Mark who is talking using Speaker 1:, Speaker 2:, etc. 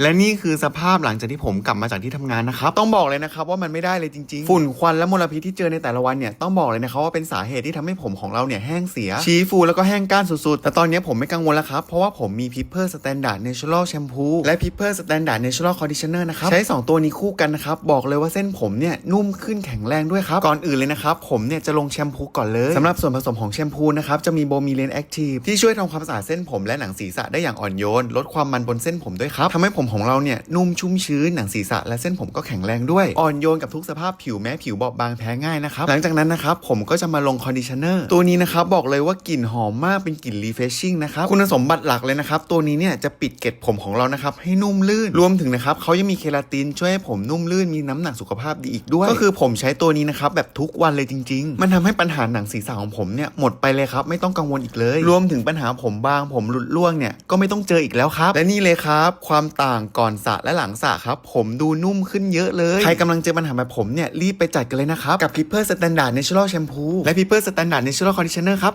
Speaker 1: และนี่คือสภาพหลังจากที่ผมกลับมาจากที่ทำงานนะครับ ต้องบอกเลยนะครับว่ามันไม่ได้เลยจริงๆ ฝุ่นควันและมลพิษที่เจอในแต่ละวันเนี่ยต้องบอกเลยนะครับว่าเป็นสาเหตุที่ทำให้ผมของเราเนี่ยแห้งเสีย ชี้ฟูแล้วก็แห้งก้านสุดๆ แต่ตอนนี้ผมไม่กังวลแล้วครับ เพราะว่าผมมี Pipper Standard Natural Shampoo และ Pipper Standard Natural Conditioner นะครับ ใช้ 2 ตัวนี้คู่กันนะครับ บอกเลยว่าเส้นผมเนี่ยนุ่มขึ้นแข็งแรงด้วยครับ ก่อนอื่นเลยนะครับผมเนี่ยจะลงแชมพูก่อนเลยสำหรับส่วนผสมของแชมพูนะครับจะมีโบมีเลนแอคทีฟที่ช่วยทำความสะอาดเส้นผมและหนังศีรษะได้อย่างอ่อนโยนลดความมันบนเส้นผมด้วยครับทำให้ผมของเราเนี่ยนุ่มชุ่มชื้นหนังศีรษะและเส้นผมก็แข็งแรงด้วยอ่อนโยนกับทุกสภาพผิวแม้ผิวบอบบางแพ้ง่ายนะครับหลังจากนั้นนะครับผมก็จะมาลงคอนดิชเนอร์ตัวนี้นะครับบอกเลยว่ากลิ่นหอมมากเป็นกลิ่นรีเฟชชิ่งนะครับคุณสมบัติหลักเลยนะครับตัวนี้เนี่ยจะปิดเกล็ดผมของเรานะครับให้นุ่มลื่นรวมถึงนะครับเขายังมีเคราตินช่วยให้ผมนุ่มลื่นมีน้ำหนักสุขภาพดีอีกด้วย ก็คือผมใช้ตัวนี้นะครับแบบทุกวันเลยจริง ๆ มันทำให้ปัญหาหนังศีรษะของผมเนี่ยหมดไปเลยครับไม่ต้องกังวลอีกเลย รวมถึงปัญหาผมบางผมหลุดร่วงเนี่ยก็ไม่ต้องเจออีกแล้วครับ และนี่เลยครับ ความต่างก่อนสระและหลังสระครับ ผมดูนุ่มขึ้นเยอะเลย ใครกำลังเจอปัญหาแบบผมเนี่ยรีบไปจัดกันเลยนะครับ กับ Pipper Standard Natural Shampoo และ Pipper Standard Natural Conditioner ครับ